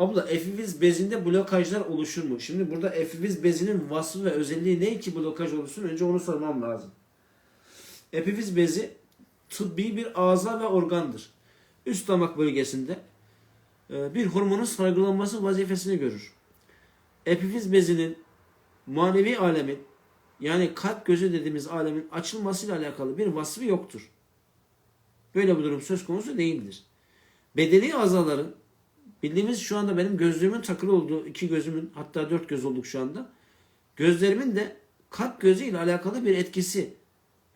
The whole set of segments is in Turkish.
Abla efiviz bezinde blokajlar oluşur mu? Şimdi burada efiviz bezinin vasfı ve özelliği ne ki blokaj oluşsun? Önce onu sormam lazım. Epifiz bezi tıbbi bir ağza ve organdır. Üst damak bölgesinde e, bir hormonun salgılanması vazifesini görür. Epifiz bezinin manevi alemin yani kalp gözü dediğimiz alemin açılmasıyla alakalı bir vasfı yoktur. Böyle bir durum söz konusu değildir. Bedeni azaların bildiğimiz şu anda benim gözlüğümün takılı olduğu iki gözümün hatta dört göz olduk şu anda. Gözlerimin de kalp gözü ile alakalı bir etkisi,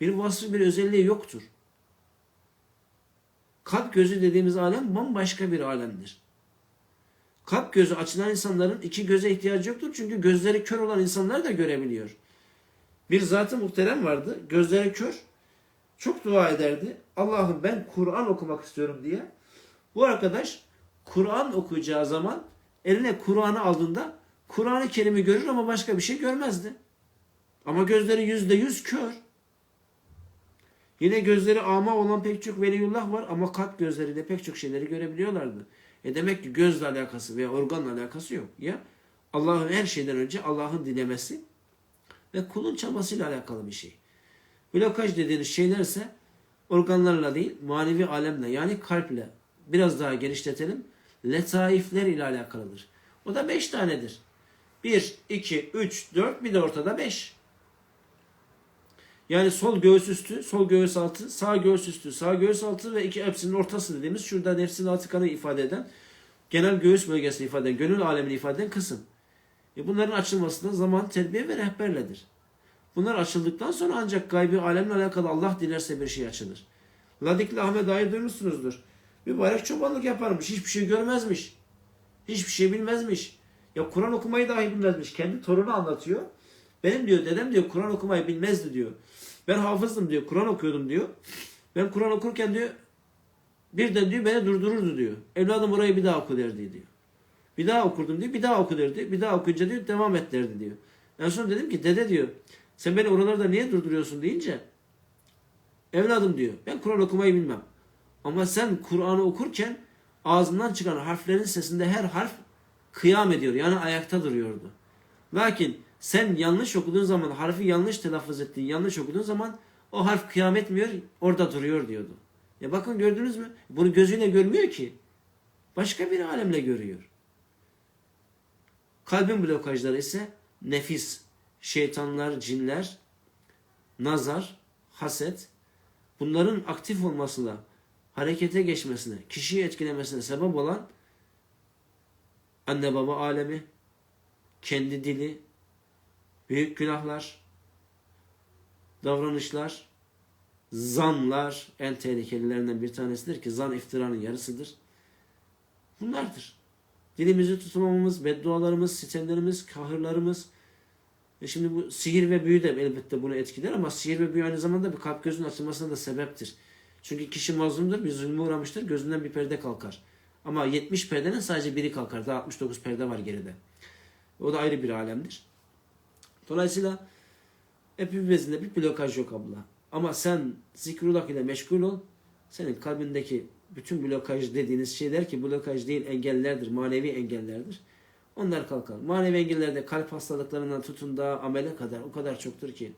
bir vasfı, bir özelliği yoktur. Kalp gözü dediğimiz alem bambaşka bir alemdir. Kalp gözü açılan insanların iki göze ihtiyacı yoktur. Çünkü gözleri kör olan insanlar da görebiliyor. Bir zatı muhterem vardı. Gözleri kör. Çok dua ederdi. Allah'ım ben Kur'an okumak istiyorum diye. Bu arkadaş Kur'an okuyacağı zaman eline Kur'an'ı aldığında Kur'an-ı görür ama başka bir şey görmezdi. Ama gözleri yüzde yüz kör. Yine gözleri ama olan pek çok veliyullah var ama kalp gözleriyle pek çok şeyleri görebiliyorlardı. E demek ki gözle alakası veya organla alakası yok. Ya Allah'ın her şeyden önce Allah'ın dilemesi ve kulun çabasıyla alakalı bir şey. Blokaj dediğiniz şeyler ise organlarla değil manevi alemle yani kalple biraz daha genişletelim. Letaifler ile alakalıdır. O da beş tanedir. 1, 2, 3, 4 bir de ortada 5. Yani sol göğüs üstü, sol göğüs altı, sağ göğüs üstü, sağ göğüs altı ve iki hepsinin ortası dediğimiz şurada nefsin altı kanı ifade eden, genel göğüs bölgesini ifade eden, gönül alemini ifade eden kısım. E bunların açılması da zaman, terbiye ve rehberledir. Bunlar açıldıktan sonra ancak gaybi alemle alakalı Allah dilerse bir şey açılır. Ladikli Ahmet dair duymuşsunuzdur. Mübarek çobanlık yaparmış. Hiçbir şey görmezmiş. Hiçbir şey bilmezmiş. Ya Kur'an okumayı dahi bilmezmiş. Kendi torunu anlatıyor. Benim diyor dedem diyor Kur'an okumayı bilmezdi diyor. Ben hafızdım diyor. Kur'an okuyordum diyor. Ben Kur'an okurken diyor birden diyor beni durdururdu diyor. Evladım orayı bir daha oku derdi diyor. Bir daha okurdum diyor. Bir daha oku derdi. Bir daha okuyunca diyor devam et derdi diyor. En son dedim ki dede diyor sen beni oralarda niye durduruyorsun deyince evladım diyor ben Kur'an okumayı bilmem. Ama sen Kur'an'ı okurken ağzından çıkan harflerin sesinde her harf kıyam ediyor. Yani ayakta duruyordu. Lakin sen yanlış okuduğun zaman harfi yanlış telaffuz ettiğin, yanlış okuduğun zaman o harf kıyam etmiyor, orada duruyor diyordu. Ya bakın gördünüz mü? Bunu gözüyle görmüyor ki. Başka bir alemle görüyor. Kalbin blokajları ise nefis, şeytanlar, cinler, nazar, haset bunların aktif olmasına, harekete geçmesine, kişiyi etkilemesine sebep olan anne baba alemi, kendi dili, büyük günahlar, davranışlar, zanlar en tehlikelilerinden bir tanesidir ki zan iftiranın yarısıdır. Bunlardır. Dilimizi tutmamamız, beddualarımız, sitemlerimiz, kahırlarımız. E şimdi bu sihir ve büyü de elbette bunu etkiler ama sihir ve büyü aynı zamanda bir kalp gözünün açılmasına da sebeptir. Çünkü kişi mazlumdur, bir zulme uğramıştır, gözünden bir perde kalkar. Ama 70 perdenin sadece biri kalkar. Daha 69 perde var geride. O da ayrı bir alemdir. Dolayısıyla epibezinde bir blokaj yok abla. Ama sen zikrullah ile meşgul ol. Senin kalbindeki bütün blokaj dediğiniz şeyler ki blokaj değil engellerdir, manevi engellerdir. Onlar kalkar. Manevi engellerde kalp hastalıklarından tutun da amele kadar o kadar çoktur ki.